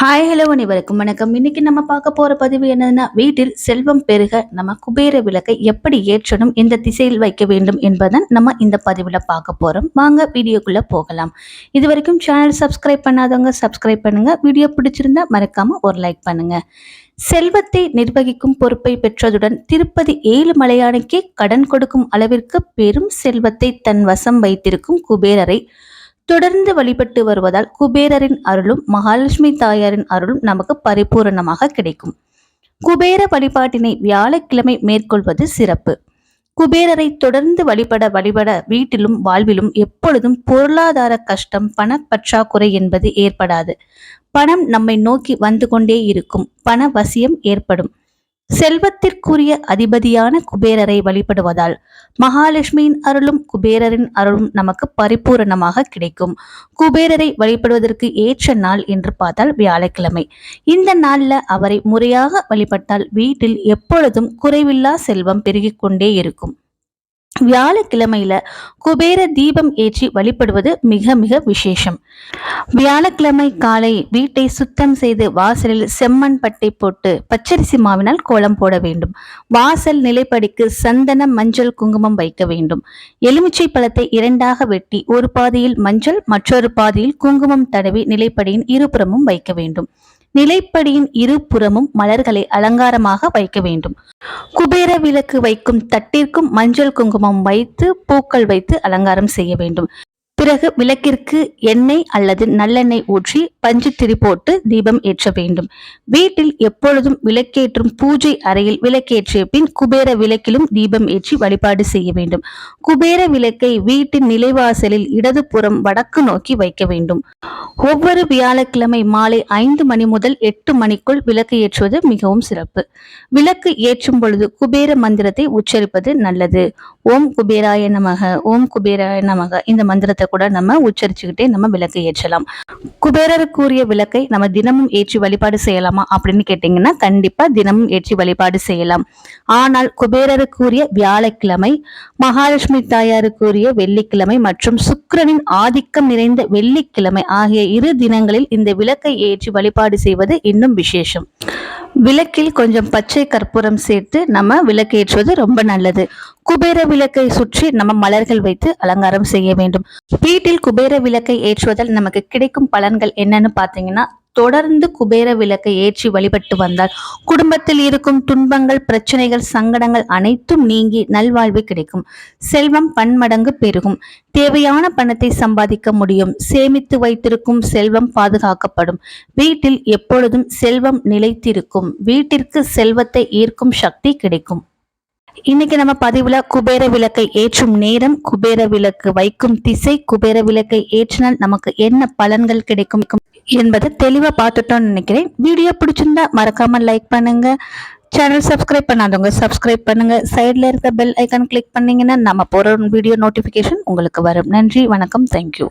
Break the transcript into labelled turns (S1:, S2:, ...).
S1: Hi hello அனைவருக்கும் வணக்கம். இன்னைக்கு நம்ம பார்க்க போற பதிவு என்னன்னா வீட்டில் செல்வம் பெருக நம்ம குபேர விளக்கை எப்படி ஏற்றணும் எந்த திசையில் வைக்க வேண்டும் என்பதை நம்ம இந்த பதிவில் பார்க்க போறோம். வாங்க வீடியோக்குள்ள போகலாம். இது வரைக்கும் சேனல் சப்ஸ்கிரைப் பண்ணாதவங்க சப்ஸ்கிரைப் பண்ணுங்க. வீடியோ பிடிச்சிருந்தா மறக்காம ஒரு லைக் பண்ணுங்க. செல்வத்தை நிர்வகிக்கும் பொறுப்பை பெற்றதுடன் திருப்பதி ஏழு மலையானைக்கே கடன் கொடுக்கும் அளவிற்கு பெரும் செல்வத்தை தன் வசம் வைத்திருக்கும் குபேரரை தொடர்ந்து வழிபட்டு வருவதால் குபேரரின் அருளும் மகாலட்சுமி தாயாரின் அருளும் நமக்கு பரிபூரணமாக கிடைக்கும். குபேர வழிபாட்டினை வியாழக்கிழமை மேற்கொள்வது சிறப்பு. குபேரரை தொடர்ந்து வழிபட வழிபட வீட்டிலும் வாழ்விலும் எப்பொழுதும் பொருளாதார கஷ்டம் பணப்பற்றாக்குறை என்பது ஏற்படாது. பணம் நம்மை நோக்கி வந்து கொண்டே இருக்கும். பண வசியம் ஏற்படும். செல்வத்திற்குரிய அதிபதியான குபேரரை வழிபடுவதால் மகாலட்சுமியின் அருளும் குபேரரின் அருளும் நமக்கு பரிபூரணமாக கிடைக்கும். குபேரரை வழிபடுவதற்கு ஏற்ற நாள் என்று பார்த்தால் வியாழக்கிழமை. இந்த நாளில் அவரை முறையாக வழிபட்டால் வீட்டில் எப்பொழுதும் குறைவில்லா செல்வம் பெருகிக் கொண்டே இருக்கும். வியாழக்கிழமையில குபேர தீபம் ஏற்றி வழிபடுவது மிக மிக விசேஷம். வியாழக்கிழமை காலை வீட்டை சுத்தம் செய்து வாசலில் செம்மண் பட்டை போட்டு பச்சரிசி மாவினால் கோலம் போட வேண்டும். வாசல் நிலைப்படிக்கு சந்தனம் மஞ்சள் குங்குமம் வைக்க வேண்டும். எலுமிச்சை பழத்தை இரண்டாக வெட்டி ஒரு பாதியில் மஞ்சள் மற்றொரு பாதியில் குங்குமம் தடவி நிலைப்படியின் இருபுறமும் வைக்க வேண்டும். நிலைப்படியின் இருபுறமும் மலர்களை அலங்காரமாக வைக்க வேண்டும். குபேர விளக்கு வைக்கும் தட்டிற்கும் மஞ்சள் குங்குமம் வைத்து பூக்கள் வைத்து அலங்காரம் செய்ய வேண்டும். பிறகு விளக்கிற்கு எண்ணெய் அல்லது நல்லெண்ணெய் ஊற்றி பஞ்சு திரி போட்டு தீபம் ஏற்ற வேண்டும். வீட்டில் எப்பொழுதும் விளக்கேற்றும் பூஜை அறையில் விளக்கேற்றிய பின் குபேர விளக்கிலும் தீபம் ஏற்றி வழிபாடு செய்ய வேண்டும். குபேர விளக்கை வீட்டின் நிலைவாசலில் இடதுபுறம் வடக்கு நோக்கி வைக்க வேண்டும். ஒவ்வொரு வியாழக்கிழமை மாலை ஐந்து மணி முதல் எட்டு மணிக்குள் விளக்கு ஏற்றுவது மிகவும் சிறப்பு. விளக்கு ஏற்றும் பொழுது குபேர மந்திரத்தை உச்சரிப்பது நல்லது. ஓம் குபேராய நமக ஓம் குபேராய நமக. இந்த மந்திரத்தை கூட நம்ம உச்சரிச்சுக்கிட்டே நம்ம விளக்கு ஏற்றலாம். குபேரர் கூறிய விளக்கை நம்ம தினமும் ஏற்றி வழிபாடு செய்யலாமா அப்படின்னு கேட்டீங்கன்னா கண்டிப்பா தினமும் ஏற்றி வழிபாடு செய்யலாம். ஆனால் குபேரருக்குரிய வியாழக்கிழமை மகாலட்சுமி தாயாருக்குரிய வெள்ளிக்கிழமை மற்றும் சுக்கரனின் ஆதிக்கம் நிறைந்த வெள்ளிக்கிழமை ஆகிய இரு தினங்களில் இந்த விளக்கை ஏற்றி வழிபாடு செய்வது இன்னும் விசேஷம். விளக்கில் கொஞ்சம் பச்சை கற்பூரம் சேர்த்து நம்ம விளக்கேற்றுவது ரொம்ப நல்லது. குபேர விளக்கை சுற்றி நம்ம மலர்கள் வைத்து அலங்காரம் செய்ய வேண்டும். வீட்டில் குபேர விளக்கை ஏற்றுவதால் நமக்கு கிடைக்கும் பலன்கள் என்னன்னு பார்த்தீங்கன்னா தொடர்ந்து குபேர விளக்கை ஏற்றி வழிபட்டு வந்தால் குடும்பத்தில் இருக்கும் துன்பங்கள் பிரச்சனைகள் சங்கடங்கள் அனைத்தும் நீங்கி நல்வாழ்வு கிடைக்கும். செல்வம் பன்மடங்கு பெருகும். தேவையான பணத்தை சம்பாதிக்க முடியும். சேமித்து வைத்திருக்கும் செல்வம் பாதுகாக்கப்படும். வீட்டில் எப்பொழுதும் செல்வம் நிலைத்திருக்கும். வீட்டிற்கு செல்வத்தை ஈர்க்கும் சக்தி கிடைக்கும். இன்னைக்கு நம்ம பதிவுல குபேர விளக்கை ஏற்றும் நேரம் குபேர விளக்கு வைக்கும் திசை குபேர விளக்கை ஏற்றினால் நமக்கு என்ன பலன்கள் கிடைக்கும்? என்பதை தெளிவாக பார்த்துட்டோம்னு நினைக்கிறேன். வீடியோ பிடிச்சிருந்தா மறக்காம லைக் பண்ணுங்க. சேனல் சப்ஸ்கிரைப் பண்ணாதவங்க சப்ஸ்கிரைப் பண்ணுங்க. சைடில் இருக்க பெல் ஐக்கான் கிளிக் பண்ணீங்கன்னா நம்ம போகிற வீடியோ நோட்டிஃபிகேஷன் உங்களுக்கு வரும். நன்றி வணக்கம் தேங்க்யூ